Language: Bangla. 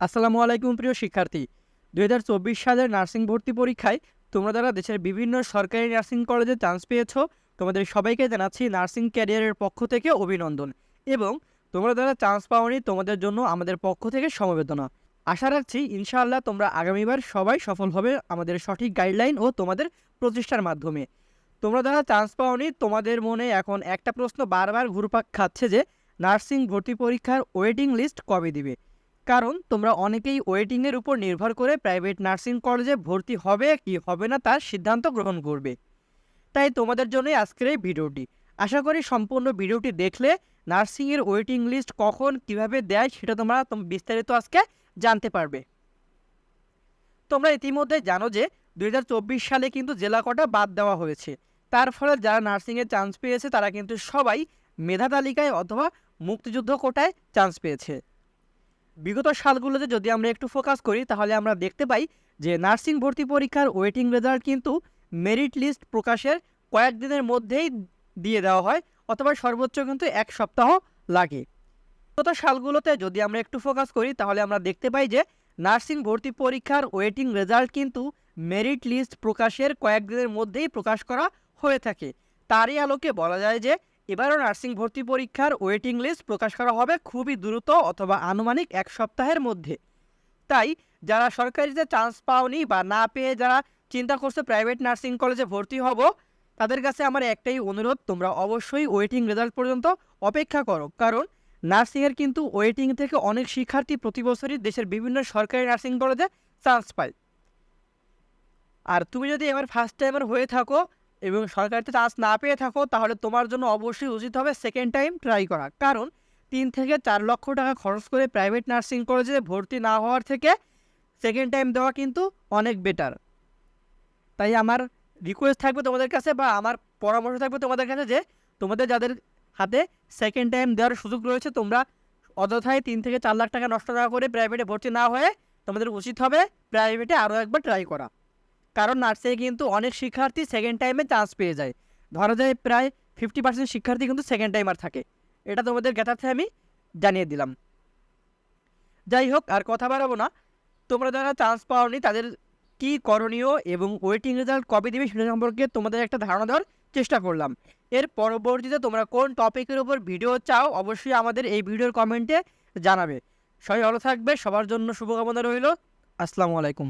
আসসালামু আলাইকুম প্রিয় শিক্ষার্থী। দুই সালের নার্সিং ভর্তি পরীক্ষায় তোমরা যারা দেশের বিভিন্ন সরকারি নার্সিং কলেজে চান্স পেয়েছ। তোমাদের সবাইকে জানাচ্ছি নার্সিং ক্যারিয়ারের পক্ষ থেকে অভিনন্দন এবং তোমরা যারা চান্স পাওনি তোমাদের জন্য আমাদের পক্ষ থেকে সমবেদনা। আশা রাখছি ইনশাআল্লাহ তোমরা আগামীবার সবাই সফল হবে আমাদের সঠিক গাইডলাইন ও তোমাদের প্রচেষ্টার মাধ্যমে। তোমরা যারা চান্স পাওনি তোমাদের মনে এখন একটা প্রশ্ন বারবার ঘুরপাক খাচ্ছে যে, নার্সিং ভর্তি পরীক্ষার ওয়েটিং লিস্ট কবে দিবে? কারণ তোমরা অনেকেই ওয়েটিংয়ের উপর নির্ভর করে প্রাইভেট নার্সিং কলেজে ভর্তি হবে কি হবে না তার সিদ্ধান্ত গ্রহণ করবে। তাই তোমাদের জন্যই আজকের এই ভিডিওটি। আশা করি সম্পূর্ণ ভিডিওটি দেখলে নার্সিংয়ের ওয়েটিং লিস্ট কখন কীভাবে দেয় সেটা তোমরা বিস্তারিত আজকে জানতে পারবে। তোমরা ইতিমধ্যে জানো যে দুই সালে কিন্তু জেলা কোটা বাদ দেওয়া হয়েছে। তার ফলে যারা নার্সিংয়ে চান্স পেয়েছে তারা কিন্তু সবাই মেধা তালিকায় অথবা মুক্তিযুদ্ধ কোটায় চান্স পেয়েছে। বিগত সালগুলোতে যদি আমরা একটু ফোকাস করি, তাহলে আমরা দেখতে পাই যে নার্সিং ভর্তি পরীক্ষার ওয়েটিং রেজাল্ট কিন্তু মেরিট লিস্ট প্রকাশের কয়েকদিনের মধ্যেই দিয়ে দেওয়া হয়, অথবা সর্বোচ্চ কিন্তু এক সপ্তাহ লাগে। বিগত সালগুলোতে যদি আমরা একটু ফোকাস করি, তাহলে আমরা দেখতে পাই যে নার্সিং ভর্তি পরীক্ষার ওয়েটিং রেজাল্ট কিন্তু মেরিট লিস্ট প্রকাশের কয়েকদিনের মধ্যেই প্রকাশ করা হয়ে থাকে। তারই আলোকে বলা যায় যে এবারও নার্সিং ভর্তি পরীক্ষার ওয়েটিং লিস্ট প্রকাশ করা হবে খুবই দ্রুত অথবা আনুমানিক এক সপ্তাহের মধ্যে। তাই, যারা সরকারিতে চান্স পাওনি বা না পেয়ে যারা চিন্তা করছে প্রাইভেট নার্সিং কলেজে ভর্তি হব, তাদের কাছে আমার একটাই অনুরোধ, তোমরা অবশ্যই ওয়েটিং রেজাল্ট পর্যন্ত অপেক্ষা করো। কারণ নার্সিংয়ের কিন্তু ওয়েটিং থেকে অনেক শিক্ষার্থী প্রতি বছরই দেশের বিভিন্ন সরকারি নার্সিং কলেজে চান্স পায়। আর তুমি যদি এবার ফার্স্ট টাইমার হয়ে থাকো এবং সরকারিতে চান্স না পেয়ে থাকো, তাহলে তোমার জন্য অবশ্যই উচিত হবে সেকেন্ড টাইম ট্রাই করা। কারণ তিন থেকে চার লক্ষ টাকা খরচ করে প্রাইভেট নার্সিং কলেজে ভর্তি না হওয়ার থেকে সেকেন্ড টাইম দেওয়া কিন্তু অনেক বেটার তাই আমার রিকোয়েস্ট থাকবে তোমাদের কাছে বা আমার পরামর্শ থাকবে তোমাদের কাছে যে তোমাদের যাদের হাতে সেকেন্ড টাইম দেওয়ার সুযোগ রয়েছে, তোমরা অযথায় তিন থেকে চার লাখ টাকা নষ্ট না করে প্রাইভেটে ভর্তি না হয়ে তোমাদের উচিত হবে প্রাইভেটে আরও একবার ট্রাই করা। কারণ নার্সিংয়ে কিন্তু অনেক শিক্ষার্থী সেকেন্ড টাইমে চান্স পেয়ে যায়। ধরা যায় প্রায় ফিফটি পার্সেন্ট শিক্ষার্থী কিন্তু সেকেন্ড টাইমার থাকে। এটা তোমাদের জ্ঞাতার্থে আমি জানিয়ে দিলাম। যাই হোক, আর কথা বাড়াবো না। তোমরা যারা চান্স পাওনি, তাদের কি করণীয় এবং ওয়েটিং রেজাল্ট কবে দিবে সেটা সম্পর্কে তোমাদের একটা ধারণা দেওয়ার চেষ্টা করলাম। এর পরবর্তীতে তোমরা কোন টপিকের উপর ভিডিও চাও, অবশ্যই আমাদের এই ভিডিওর কমেন্টে জানাবে। সবাই ভালো থাকবে, সবার জন্য শুভকামনা রইল। আসসালামু আলাইকুম।